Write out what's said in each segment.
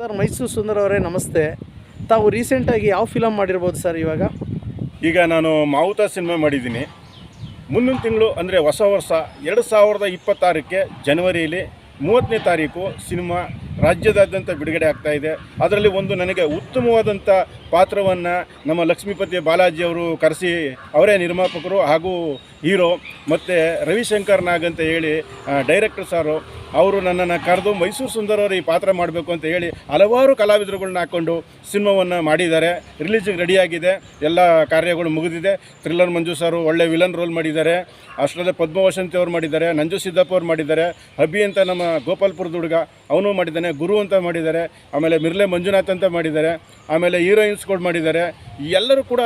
Sir, Mysuru Sundar ಅವರೇ, ನಮಸ್ತೆ. ತಾವು ರೀಸೆಂಟಾಗಿ ಯಾವ ಫಿಲಮ್ ಮಾಡಿರ್ಬೋದು ಸರ್ ಇವಾಗ? ಈಗ ನಾನು ಮಾವುತ ಸಿನಿಮಾ ಮಾಡಿದ್ದೀನಿ. ಮುಂದಿನ ತಿಂಗಳು ಅಂದರೆ ಹೊಸ ವರ್ಷ, ಎರಡು ಸಾವಿರದ ಇಪ್ಪತ್ತಾರಕ್ಕೆ ಜನವರಿಯಲ್ಲಿ ಮೂವತ್ತನೇ ತಾರೀಕು ಸಿನಿಮಾ ರಾಜ್ಯದಾದ್ಯಂತ ಬಿಡುಗಡೆ ಆಗ್ತಾ ಇದೆ. ಅದರಲ್ಲಿ ಒಂದು ನನಗೆ ಉತ್ತಮವಾದಂಥ ಪಾತ್ರವನ್ನು ನಮ್ಮ ಲಕ್ಷ್ಮೀಪತಿ ಬಾಲಾಜಿ ಅವರು ಕರೆಸಿ, ಅವರೇ ನಿರ್ಮಾಪಕರು ಹಾಗೂ ಹೀರೋ ಮತ್ತು ರವಿಶಂಕರ್ ನಾಗ್ ಅಂತ ಹೇಳಿ ಡೈರೆಕ್ಟರ್ ಸಾರು, ಅವರು ನನ್ನನ್ನು ಕರೆದು ಮೈಸೂರು ಸುಂದರವರು ಈ ಪಾತ್ರ ಮಾಡಬೇಕು ಅಂತ ಹೇಳಿ ಹಲವಾರು ಕಲಾವಿದರುಗಳನ್ನ ಹಾಕ್ಕೊಂಡು ಸಿನಿಮಾವನ್ನು ಮಾಡಿದ್ದಾರೆ. ರಿಲೀಸಿಗೆ ರೆಡಿಯಾಗಿದೆ ಎಲ್ಲ ಕಾರ್ಯಗಳು ಮುಗಿದಿದೆ. ಥ್ರಿಲ್ಲರ್ ಮಂಜು ಸಾರು ಒಳ್ಳೆ ವಿಲನ್ ರೋಲ್ ಮಾಡಿದ್ದಾರೆ. ಅಷ್ಟರಲ್ಲೇ ಪದ್ಮವಸಂತಿ ಅವರು ಮಾಡಿದ್ದಾರೆ. ನಂಜು ಸಿದ್ದಪ್ಪ ಅವ್ರು ಮಾಡಿದ್ದಾರೆ. ಅಭಿ ಅಂತ ನಮ್ಮ ಗೋಪಾಲ್ಪುರದ ಹುಡುಗ, ಅವನು ಮಾಡಿದ್ದಾನೆ. ಗುರು ಅಂತ ಮಾಡಿದ್ದಾರೆ, ಆಮೇಲೆ ಮಿರ್ಲೆ ಮಂಜುನಾಥ್ ಅಂತ ಮಾಡಿದ್ದಾರೆ, ಆಮೇಲೆ ಹೀರೋಯಿನ್ಸ್ಗಳು ಮಾಡಿದ್ದಾರೆ, ಎಲ್ಲರೂ ಕೂಡ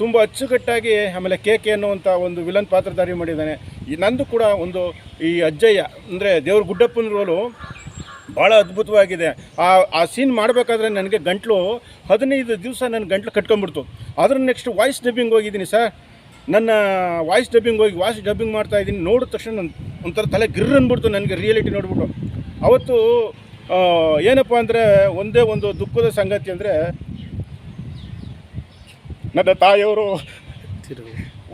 ತುಂಬ ಅಚ್ಚುಕಟ್ಟಾಗಿ ಆಮೇಲೆ ಕೆ ಕೆ ಅನ್ನುವಂಥ ಒಂದು ವಿಲನ್ ಪಾತ್ರಧಾರಿ ಮಾಡಿದ್ದಾನೆ. ನಂದು ಕೂಡ ಒಂದು ಈ ಅಜ್ಜಯ್ಯ, ಅಂದರೆ ದೇವ್ರ ಗುಡ್ಡಪ್ಪನ ರೋಲು ಭಾಳ ಅದ್ಭುತವಾಗಿದೆ. ಆ ಆ ಸೀನ್ ಮಾಡಬೇಕಾದ್ರೆ ನನಗೆ ಗಂಟ್ಲು ಹದಿನೈದು ದಿವಸ ನನ್ನ ಗಂಟ್ಲು ಕಟ್ಕೊಂಡ್ಬಿಡ್ತು. ಅದ್ರ ನೆಕ್ಸ್ಟ್ ವಾಯ್ಸ್ ಡಬ್ಬಿಂಗ್ ಹೋಗಿದ್ದೀನಿ ಸರ್. ನನ್ನ ವಾಯ್ಸ್ ಡಬ್ಬಿಂಗ್ ಹೋಗಿ ವಾಯ್ಸ್ ಡಬ್ಬಿಂಗ್ ಮಾಡ್ತಾ ಇದ್ದೀನಿ, ನೋಡಿದ ತಕ್ಷಣ ನನ್ನ ಒಂಥರ ತಲೆ ಗಿರ್ ನನಗೆ ರಿಯಾಲಿಟಿ ನೋಡ್ಬಿಟ್ಟು. ಅವತ್ತು ಏನಪ್ಪ ಅಂದರೆ ಒಂದೇ ಒಂದು ದುಃಖದ ಸಂಗತಿ ಅಂದರೆ ನನ್ನ ತಾಯಿಯವರು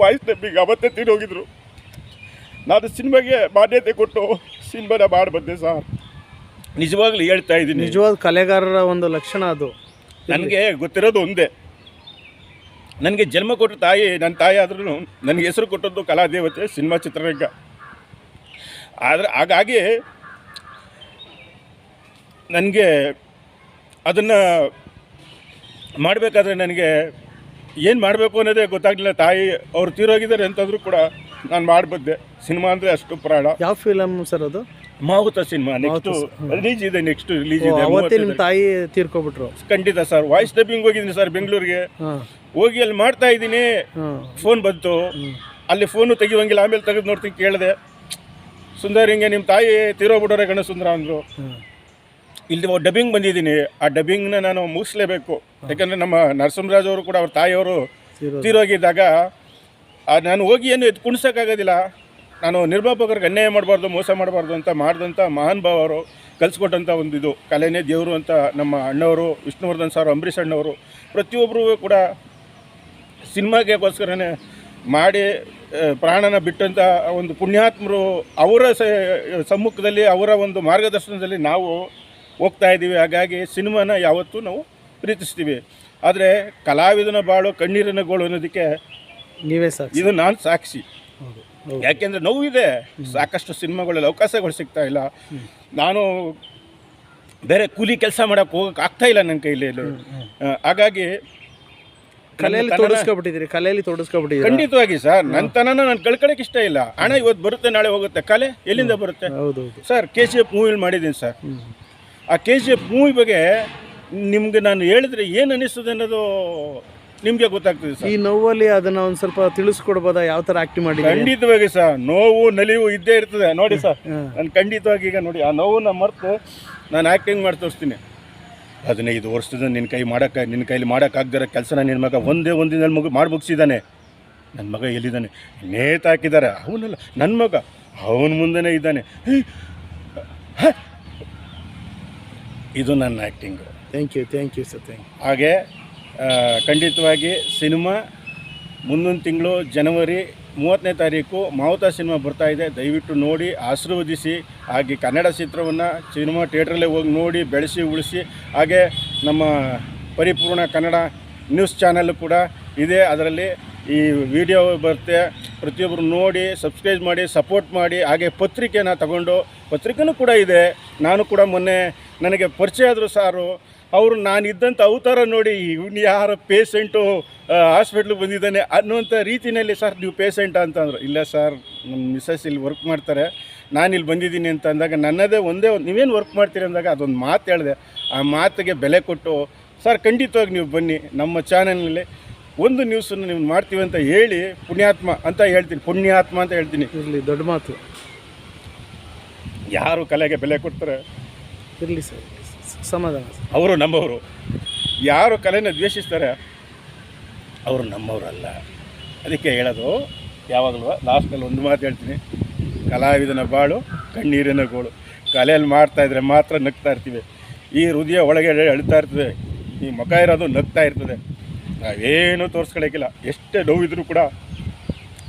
ವಾಯ್ಸ್ ಡಬ್ಬಿಗೆ ಅವತ್ತೇ ತೀರೋಗಿದ್ರು ನಾನು ಸಿನಿಮಾಗೆ ಮಾನ್ಯತೆ ಕೊಟ್ಟು ಸಿನಿಮಾನ ಮಾಡಿ ಬಂದೆ ಸರ್. ನಿಜವಾಗ್ಲೂ ಹೇಳ್ತಾ ಇದ್ದೀನಿ. ನಿಜವಾದ ಕಲೆಗಾರರ ಒಂದು ಲಕ್ಷಣ ಅದು. ನನಗೆ ಗೊತ್ತಿರೋದು ಒಂದೇ. ನನಗೆ ಜನ್ಮ ಕೊಟ್ಟ ತಾಯಿ ನನ್ನ ತಾಯಿ ಆದ್ರೂ ನನಗೆ ಹೆಸರು ಕೊಟ್ಟದ್ದು ಕಲಾದೇವತೆ ಸಿನಿಮಾ ಚಿತ್ರರಂಗ. ಆದರೆ ಹಾಗಾಗಿ ನನಗೆ ಅದನ್ನು ಮಾಡಬೇಕಾದ್ರೆ ನನಗೆ ಏನು ಮಾಡಬೇಕು ಅನ್ನೋದೇ ಗೊತ್ತಾಗಲಿಲ್ಲ. ತಾಯಿ ಅವ್ರು ತೀರೋಗಿದ್ದಾರೆ ಅಂತಂದರೂ ಕೂಡ ನಾನು ಮಾಡಿಬಿದ್ದೆ. ಸಿನಿಮಾ ಅಂದರೆ ಅಷ್ಟು ಪ್ರಾಣ. ಯಾವ ಫಿಲಮ್ ಸರ್ ಅದು? ಮಾಹುತ ಸಿನಿಮಾ. ನೆಕ್ಸ್ಟು ರಿಲೀಸ್ ಇದೆ ನೆಕ್ಸ್ಟ್ ರಿಲೀಸ್ ಇದೆ. ಅವತ್ತೇ ನಿಮ್ಮ ತಾಯಿ ತೀರ್ಕೊಬಿಟ್ರು. ಖಂಡಿತ ಸರ್. ವಾಯ್ಸ್ ಡಬ್ಬಿಂಗ್ ಹೋಗಿದ್ದೀನಿ ಸರ್ ಬೆಂಗಳೂರಿಗೆ. ಹೋಗಿ ಅಲ್ಲಿ ಮಾಡ್ತಾ ಇದ್ದೀನಿ. ಫೋನ್ ಬಂತು. ಅಲ್ಲಿ ಫೋನು ತೆಗಿಯೋಂಗಿಲ್ಲ ಆಮೇಲೆ ತೆಗೆದು ನೋಡ್ತೀನಿ ಕೇಳಿದೆ. ಸುಂದರ್ ಹಿಂಗೆ ನಿಮ್ಮ ತಾಯಿ ತೀರೋಗ್ಬಿಡೋರೆ ಗಣ ಸುಂದರ ಅಂದರು. ಇಲ್ಲಿ ಡಬ್ಬಿಂಗ್ ಬಂದಿದ್ದೀನಿ. ಆ ಡಬ್ಬಿಂಗ್ನ ನಾನು ಮುಗಿಸ್ಲೇಬೇಕು. ಯಾಕಂದರೆ ನಮ್ಮ ನರಸಿಂಹರಾಜ್ ಅವರು ಕೂಡ ಅವ್ರ ತಾಯಿಯವರು. ತೀರೋಗಿದ್ದಾಗ ನಾನು ಹೋಗಿ ಏನು ಎದ್ದು ಕುಣಿಸೋಕ್ಕಾಗೋದಿಲ್ಲ. ನಾನು ನಿರ್ಮಾಪಕರಿಗೆ ಅನ್ಯಾಯ ಮಾಡಬಾರ್ದು ಮೋಸ ಮಾಡಬಾರ್ದು ಅಂತ ಮಾಡಿದಂಥ ಮಹಾನ್ ಭಾವ ಅವರು ಕಲಿಸ್ಕೊಟ್ಟಂಥ ಒಂದು ಇದು. ಕಲೆನೇ ದೇವರು ಅಂತ ನಮ್ಮ ಅಣ್ಣವರು ವಿಷ್ಣುವರ್ಧನ್ ಸರ್ ಅಂಬರೀಷ್ ಅಣ್ಣವರು ಪ್ರತಿಯೊಬ್ಬರೂ ಕೂಡ ಸಿನಿಮಾಗೆಗೋಸ್ಕರನೇ ಮಾಡಿ ಪ್ರಾಣನ ಬಿಟ್ಟಂಥ ಒಂದು ಪುಣ್ಯಾತ್ಮರು ಅವರ ಸ- ಸಮ್ಮುಖದಲ್ಲಿ ಅವರ ಒಂದು ಮಾರ್ಗದರ್ಶನದಲ್ಲಿ ನಾವು ಹೋಗ್ತಾ ಇದ್ದೀವಿ. ಹಾಗಾಗಿ ಸಿನಿಮಾನ ಯಾವತ್ತೂ ನಾವು ಪ್ರೀತಿಸ್ತೀವಿ. ಆದರೆ ಕಲಾವಿದನ ಬಾಳು ಕಣ್ಣೀರಿನ ಗೋಳು ಅನ್ನೋದಕ್ಕೆ ನೀವೇ ಸರ್ ಇದು ನಾನು ಸಾಕ್ಷಿ. ಯಾಕೆಂದರೆ ನೋವಿದೆ. ಸಾಕಷ್ಟು ಸಿನಿಮಾಗಳಲ್ಲಿ ಅವಕಾಶಗಳು ಸಿಗ್ತಾ ಇಲ್ಲ. ನಾನು ಬೇರೆ ಕೂಲಿ ಕೆಲಸ ಮಾಡೋಕ್ಕೆ ಹೋಗಕ್ಕೆ ಆಗ್ತಾ ಇಲ್ಲ ನನ್ನ ಕೈಲಿ ಹಾಗಾಗಿ ಕಲೆಯಲ್ಲಿ ತೋರಿಸ್ಕೊಬಿಟ್ಟಿದ್ದೀರಿ ಕಲೆಯಲ್ಲಿ ತೋರಿಸ್ಕೊಬಿಟ್ಟಿದ್ದೀರಿ ಖಂಡಿತವಾಗಿ ಸರ್. ನನ್ನ ತನನ ನಾನು ಕಳ್ಕೊಳಕ್ಕೆ ಇಷ್ಟ ಇಲ್ಲ. ಹಣ ಇವತ್ತು ಬರುತ್ತೆ ನಾಳೆ ಹೋಗುತ್ತೆ. ಕಲೆ ಎಲ್ಲಿಂದ ಬರುತ್ತೆ? ಹೌದು ಸರ್ ಕೆ ಸಿ ಎಫ್ ಮೂವಿಲಿ ಮಾಡಿದ್ದೀನಿ ಸರ್. ಆ ಕೆ ಜಿ ಎಫ್ ಮೂವಿ ಬಗ್ಗೆ ನಿಮಗೆ ನಾನು ಹೇಳಿದ್ರೆ ಏನು ಅನ್ನಿಸ್ತದೆ ಅನ್ನೋದು ನಿಮಗೆ ಗೊತ್ತಾಗ್ತದೆ ಸರ್. ಈ ನೋವಲ್ಲಿ ಅದನ್ನ ಒಂದು ಸ್ವಲ್ಪ ತಿಳಿಸ್ಕೊಡ್ಬೋದಾ? ಯಾವ ಥರ ಆಕ್ಟಿಂಗ್ ಮಾಡಿ ಖಂಡಿತವಾಗಿ ಸರ್. ನೋವು ನಲಿವು ಇದ್ದೇ ಇರ್ತದೆ. ನೋಡಿ ಸರ್. ನಾನು ಖಂಡಿತವಾಗಿ ಈಗ ನೋಡಿ ಆ ನೋವನ್ನ ಮರೆತು ನಾನು ಆ್ಯಕ್ಟಿಂಗ್ ಮಾಡಿ ತೋರಿಸ್ತೀನಿ. ಹದಿನೈದು ವರ್ಷದ ನಿನ್ನ ಕೈ ಮಾಡೋಕ್ಕೆ ನಿನ್ನ ಕೈಲಿ ಮಾಡೋಕ್ಕಾಗ್ದಿರೋ ಕೆಲಸನ ನಿನ್ನ ಮಗ ಒಂದೇ ಒಂದು ದಿನದಲ್ಲಿ ಮಗು ಮಾಡಿ ಮುಗಿಸಿದ್ದಾನೆ ನನ್ನ ಮಗ ಎಲ್ಲಿದ್ದಾನೆ? ನೇತಾಕಿದ್ದಾರೆ. ಅವನಲ್ಲ ನನ್ನ ಮಗ. ಅವನ ಮುಂದೆನೇ ಇದ್ದಾನೆ. ಇದು ನನ್ನ acting thank you thank you sir thank ಹಾಗೆ ಖಂಡಿತವಾಗಿ ಸಿನಿಮಾ ಮುಂದಿನ ತಿಂಗಳು ಜನವರಿ ಮೂವತ್ತನೇ ತಾರೀಕು ಮಾವುತ ಸಿನಿಮಾ ಬರ್ತಾ ಇದೆ. ದಯವಿಟ್ಟು ನೋಡಿ ಆಶೀರ್ವದಿಸಿ ಹಾಗೆ ಕನ್ನಡ ಚಿತ್ರವನ್ನು ಸಿನಿಮಾ ಥಿಯೇಟ್ರಲ್ಲೇ ಹೋಗಿ ನೋಡಿ ಬೆಳೆಸಿ ಉಳಿಸಿ. ಹಾಗೆ ನಮ್ಮ ಪರಿಪೂರ್ಣ ಕನ್ನಡ ನ್ಯೂಸ್ ಚಾನಲ್ ಕೂಡ ಇದೆ. ಅದರಲ್ಲಿ ಈ ವಿಡಿಯೋ ಬರುತ್ತೆ. ಪ್ರತಿಯೊಬ್ಬರು ನೋಡಿ ಸಬ್ಸ್ಕ್ರೈಬ್ ಮಾಡಿ ಸಪೋರ್ಟ್ ಮಾಡಿ ಹಾಗೆ ಪತ್ರಿಕೆನ ತಗೊಂಡು ಪತ್ರಿಕೆನೂ ಕೂಡ ಇದೆ. ನಾನು ಕೂಡ ಮೊನ್ನೆ ನನಗೆ ಪರಿಚಯ ಆದರು ಸಾರು ಅವರು ನಾನು ಇದ್ದಂಥ ಅವತಾರ ನೋಡಿ ಇವ್ನು ಯಾರ ಪೇಷೆಂಟು ಹಾಸ್ಪಿಟ್ಲಿಗೆ ಬಂದಿದ್ದಾನೆ ಅನ್ನುವಂಥ ರೀತಿಯಲ್ಲಿ ಸರ್ ನೀವು ಪೇಷೆಂಟ್ ಅಂತಂದರು. ಇಲ್ಲ ಸರ್ ನಮ್ಮ ಮಿಸ್ಸಸ್ ಇಲ್ಲಿ ವರ್ಕ್ ಮಾಡ್ತಾರೆ ನಾನು ಇಲ್ಲಿ ಬಂದಿದ್ದೀನಿ ಅಂತ ಅಂದಾಗ ನನ್ನದೇ ಒಂದೇ ಒಂದು ನೀವೇನು ವರ್ಕ್ ಮಾಡ್ತೀರಿ ಅಂದಾಗ ಅದೊಂದು ಮಾತು ಹೇಳಿದೆ. ಆ ಮಾತಿಗೆ ಬೆಲೆ ಕೊಟ್ಟು ಸರ್ ಖಂಡಿತವಾಗಿ ನೀವು ಬನ್ನಿ ನಮ್ಮ ಚಾನಲ್ನಲ್ಲಿ ಒಂದು ನ್ಯೂಸನ್ನು ನೀವು ಮಾಡ್ತೀವಿ ಅಂತ ಹೇಳಿ ಪುಣ್ಯಾತ್ಮ ಅಂತ ಹೇಳ್ತೀನಿ ಪುಣ್ಯಾತ್ಮ ಅಂತ ಹೇಳ್ತೀನಿ. ಇರಲಿ ದೊಡ್ಡ ಮಾತು. ಯಾರು ಕಲೆಗೆ ಬೆಲೆ ಕೊಡ್ತಾರೆ? ಇರಲಿ ಸರ್, ಸಮಾಧಾನ ಅವರು ನಮ್ಮವರು. ಯಾರು ಕಲೆಯನ್ನು ದ್ವೇಷಿಸ್ತಾರೆ, ಅವರು ನಮ್ಮವರಲ್ಲ. ಅದಕ್ಕೆ ಹೇಳೋದು, ಯಾವಾಗಲೂ ಲಾಸ್ಟಲ್ಲಿ ಒಂದು ಮಾತು ಹೇಳ್ತೀನಿ. ಕಲಾವಿದನ ಬಾಳು, ಕಣ್ಣೀರಿನ ಗೋಳು. ಕಲೆಯಲ್ಲಿ ಮಾಡ್ತಾ ಇದ್ರೆ ಮಾತ್ರ ನಗ್ತಾ ಇರ್ತೀವಿ. ಈ ಹೃದಯ ಒಳಗೆ ಅಳ್ತಾ ಇರ್ತದೆ, ಈ ಮುಖ ಇರೋದು ನಗ್ತಾ ಇರ್ತದೆ. ನಾವೇನು ತೋರಿಸ್ಕೊಳಕ್ಕಿಲ್ಲ. ಎಷ್ಟೇ ನೋವಿದ್ರು ಕೂಡ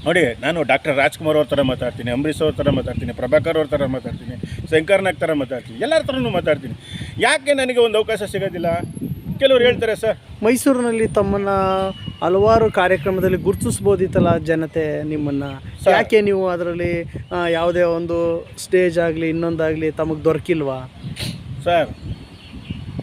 ನೋಡಿ ನಾನು ಡಾಕ್ಟರ್ ರಾಜ್ಕುಮಾರ್ ಅವ್ರ ಥರ ಮಾತಾಡ್ತೀನಿ ಅಂಬರೀಷ್ ಅವ್ರ ಥರ ಮಾತಾಡ್ತೀನಿ ಪ್ರಭಾಕರ್ ಅವ್ರ ಥರ ಮಾತಾಡ್ತೀನಿ ಶಂಕರ್ನಾಗ್ ಥರ ಮಾತಾಡ್ತೀನಿ ಎಲ್ಲರ ಥರನೂ ಮಾತಾಡ್ತೀನಿ. ಯಾಕೆ ನನಗೆ ಒಂದು ಅವಕಾಶ ಸಿಗೋದಿಲ್ಲ? ಕೆಲವ್ರು ಹೇಳ್ತಾರೆ ಸರ್ ಮೈಸೂರಿನಲ್ಲಿ ತಮ್ಮನ್ನ ಹಲವಾರು ಕಾರ್ಯಕ್ರಮದಲ್ಲಿ ಗುರುತಿಸ್ಬೋದಿತ್ತಲ್ಲ ಜನತೆ ನಿಮ್ಮನ್ನು. ಯಾಕೆ ನೀವು ಅದರಲ್ಲಿ ಯಾವುದೇ ಒಂದು ಸ್ಟೇಜ್ ಆಗಲಿ ಇನ್ನೊಂದಾಗಲಿ ತಮಗೆ ದೊರಕಿಲ್ವಾ? ಸರ್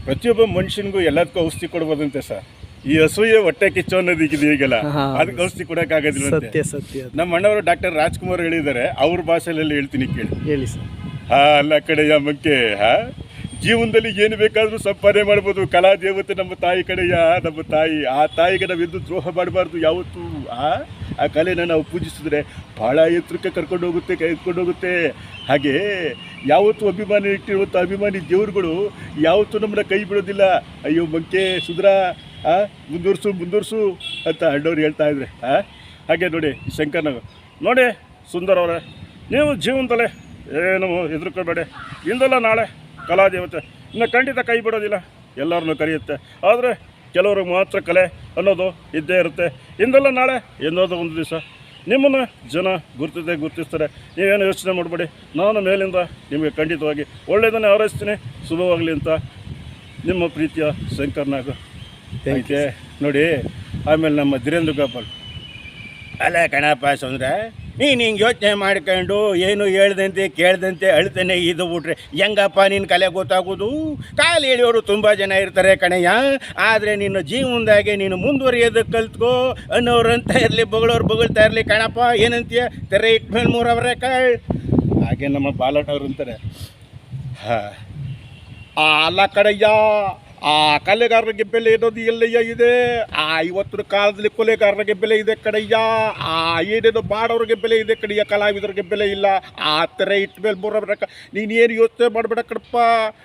ಪ್ರತಿಯೊಬ್ಬ ಮನುಷ್ಯನಿಗೂ ಎಲ್ಲದಕ್ಕೂ ಔಷಧಿ ಕೊಡ್ಬೋದಂತೆ ಸರ್. ಈ ಅಸೂಯೆ ಹೊಟ್ಟೆ ಕಿಚ್ಚು ಅನ್ನೋದಿಕ್ಕಿದೆ ಈಗೆಲ್ಲ. ಅದಕ್ಕೆ ಔಷಧಿ ಕೊಡೋಕ್ಕಾಗೋದಿಲ್ಲ ಸತ್ಯ ಸತ್ಯ ಅದು. ನಮ್ಮ ಅಣ್ಣವರು ಡಾಕ್ಟರ್ ರಾಜ್ಕುಮಾರ್ ಹೇಳಿದ್ದಾರೆ ಅವ್ರ ಭಾಷೆಯಲ್ಲಿ ಹೇಳ್ತೀನಿ ಕೇಳಿ. ಹೇಳಿ ಸರ್. ಹಾ ಅಲ್ಲ ಕಡೆಯ ಮಂಕೆ ಹಾ? ಜೀವನದಲ್ಲಿ ಏನು ಬೇಕಾದರೂ ಸಂಪಾದನೆ ಮಾಡ್ಬೋದು. ಕಲಾ ದೇವತೆ ನಮ್ಮ ತಾಯಿ ಕಡೆಯ ನಮ್ಮ ತಾಯಿ ಆ ತಾಯಿಗೆ ನಾವು ಎದ್ದು ದ್ರೋಹ ಮಾಡಬಾರ್ದು ಯಾವತ್ತೂ ಆ ಆ ಕಲೆನ ನಾವು ಪೂಜಿಸಿದ್ರೆ ಭಾಳ ಎತ್ತರಕ್ಕೆ ಕರ್ಕೊಂಡು ಹೋಗುತ್ತೆ ಕರ್ಕೊಂಡು ಹೋಗುತ್ತೆ. ಹಾಗೆ ಯಾವತ್ತೂ ಅಭಿಮಾನಿ ಇಟ್ಟಿರುವಂಥ ಅಭಿಮಾನಿ ದೇವರುಗಳು ಯಾವತ್ತೂ ನಮ್ಮನ್ನ ಕೈ ಬಿಡೋದಿಲ್ಲ. ಅಯ್ಯೋ ಮಂಕೆ ಸುಧರಾ ಮುಂದುವರ್ಸು ಮುಂದುವರ್ಸು ಅಂತ ಅಣ್ಣವ್ರು ಹೇಳ್ತಾ ಇದ್ರೆ ಹಾಗೆ ನೋಡಿ ಶಂಕರ್ನಗರ್ ನೋಡಿ ಸುಂದರ್ ಅವರೇ, ನೀವು ಜೀವನದಲ್ಲೇ ಏನು ಹೆದರ್ಕೋಬೇಡಿ. ಇಂದಲ್ಲ ನಾಳೆ ಕಲಾದೇವತೆ. ಇನ್ನು ಖಂಡಿತ ಕೈ ಬಿಡೋದಿಲ್ಲ, ಎಲ್ಲರನ್ನೂ ಕರೆಯುತ್ತೆ. ಆದರೆ ಕೆಲವ್ರಿಗೆ ಮಾತ್ರ ಕಲೆ ಅನ್ನೋದು ಇದ್ದೇ ಇರುತ್ತೆ. ಇಂದಲ್ಲ ನಾಳೆ ಎಂದೋದು ಒಂದು ದಿವಸ. ನಿಮ್ಮನ್ನು ಜನ ಗುರುತಿದೆ ಗುರುತಿಸ್ತಾರೆ. ನೀವೇನು ಯೋಚನೆ ಮಾಡಬೇಡಿ. ನಾನು ಮೇಲಿಂದ ನಿಮಗೆ ಖಂಡಿತವಾಗಿ ಒಳ್ಳೆಯದನ್ನೇ ಆರೈಸ್ತೀನಿ ಶುಭವಾಗಲಿ ಅಂತ ನಿಮ್ಮ ಪ್ರೀತಿಯ ಶಂಕರ್ನಾಗ ಐತೆ. ನೋಡಿ, ಆಮೇಲೆ ನಮ್ಮ ಧೀರೇಂದ್ರ ಗೋಪಾಲ್. ಅಲ್ಲ ಕಣಪ್ಪ ಸಂದ್ರೆ ನೀನು ಹಿಂಗೆ ಯೋಚನೆ ಮಾಡ್ಕೊಂಡು ಏನು ಹೇಳ್ದಂತೆ, ಕೇಳ್ದಂತೆ ಅಳ್ತಾನೆ ಇದು ಬಿಟ್ರೆ ಹೆಂಗಪ್ಪ ನಿನ್ನ ಕಲೆ ಗೊತ್ತಾಗೋದು? ಕಾಲು ಹೇಳಿಯವರು ತುಂಬ ಜನ ಇರ್ತಾರೆ ಕಣಯ್ಯ. ಆದರೆ ನಿನ್ನ ಜೀವನದಾಗೆ ನೀನು ಮುಂದುವರಿಯೋದಕ್ಕೆ ಕಲ್ತ್ಕೋ ಅನ್ನೋರಂತ ಇರಲಿ ಬಗಳವ್ರು ಬಗಳ್ತಾ ಇರಲಿ ಕಣಪ್ಪ, ಏನಂತೀಯ? ತೆರೆ ಇಟ್ಮೇಲೆ ಮೂರವರೆ ಕಾಳ್. ಹಾಗೆ ನಮ್ಮ ಬಾಲಣ್ಣವ್ರು ಅಂತಾರೆ. ಹಾಂ. ಆ ಅಲ್ಲ ಕಡೆಯ ಆ ಕಲೆಗಾರರಿಗೆ ಬೆಲೆ ಇರೋದು ಎಲ್ಲಯ್ಯ ಇದೆ? ಆ ಇವತ್ತಿನ ಕಾಲದಲ್ಲಿ ಕೊಲೆಗಾರರಿಗೆ ಬೆಲೆ ಇದೆ ಕಡೆಯ ಆ ಏನೇನು ಮಾಡೋರಿಗೆ ಬೆಲೆ ಇದೆ ಕಡೆಯ ಕಲಾವಿದರಿಗೆ ಬೆಲೆ ಇಲ್ಲ. ಆ ಥರ ಇಟ್ಟ ಮೇಲೆ ಬರಬೇಕ ನೀನೇನು ಯೋಚನೆ ಮಾಡಬೇಡ ಕಡಪ್ಪ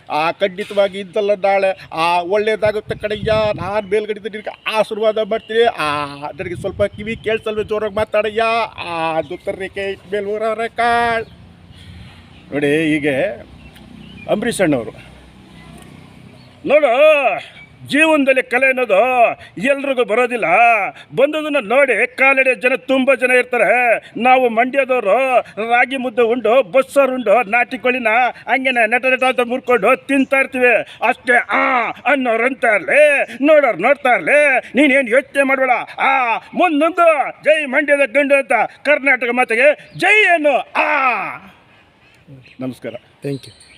ಆ ಖಂಡಿತವಾಗಿ ಇದ್ದಲ್ಲ ನಾಳೆ. ಆ ಒಳ್ಳೇದಾಗುತ್ತೆ ಕಡೆಯ ನಾನು ಮೇಲ್ಗಡೆ ನಿನಗೆ ಆಶೀರ್ವಾದ ಮಾಡ್ತೀನಿ. ಆ, ನನಗೆ ಸ್ವಲ್ಪ ಕಿವಿ ಕೇಳಿಸಲ್ವೇ ಜೋರಾಗಿ ಮಾತಾಡಯ್ಯ. ಆ ದುತ್ತರಿಕೆ ಇಟ್ಟ ಮೇಲೆ ಬರೋರೆ ಕಾಳ್. ನೋಡಿ, ಹೀಗೆ ಅಂಬರೀಷ್ ಅಣ್ಣವರು ನೋಡು, ಜೀವನದಲ್ಲಿ ಕಲೆ ಅನ್ನೋದು ಎಲ್ರಿಗೂ ಬರೋದಿಲ್ಲ. ಬಂದದನ್ನು ನೋಡಿ ಕಾಲೆಡೆ ಜನ ತುಂಬ ಜನ ಇರ್ತಾರೆ. ನಾವು ಮಂಡ್ಯದವರು ರಾಗಿ ಮುದ್ದೆ ಉಂಡು, ಬಸ್ಸಾರು ಉಂಡು, ನಾಟಿ ಕೋಳಿನ ಹಂಗೇನೆ ನೆಟ ನೆಟ ಮುರ್ಕೊಂಡು ತಿಂತಾ ಇರ್ತೀವಿ. ಅಷ್ಟೇ, ಆ ಅನ್ನೋರು ಅಂತ ಇರಲಿ, ನೋಡೋರು ನೋಡ್ತಾ ಇರಲಿ, ನೀನೇನು ಯೋಚನೆ ಮಾಡಬೇಡ. ಆ, ಮುಂದೊಂದು ಜೈ ಮಂಡ್ಯದ ಗಂಡು ಅಂತ ಕರ್ನಾಟಕ ಮಾತೆಗೆ ಜೈ ಏನು ಆ. ನಮಸ್ಕಾರ. Thank you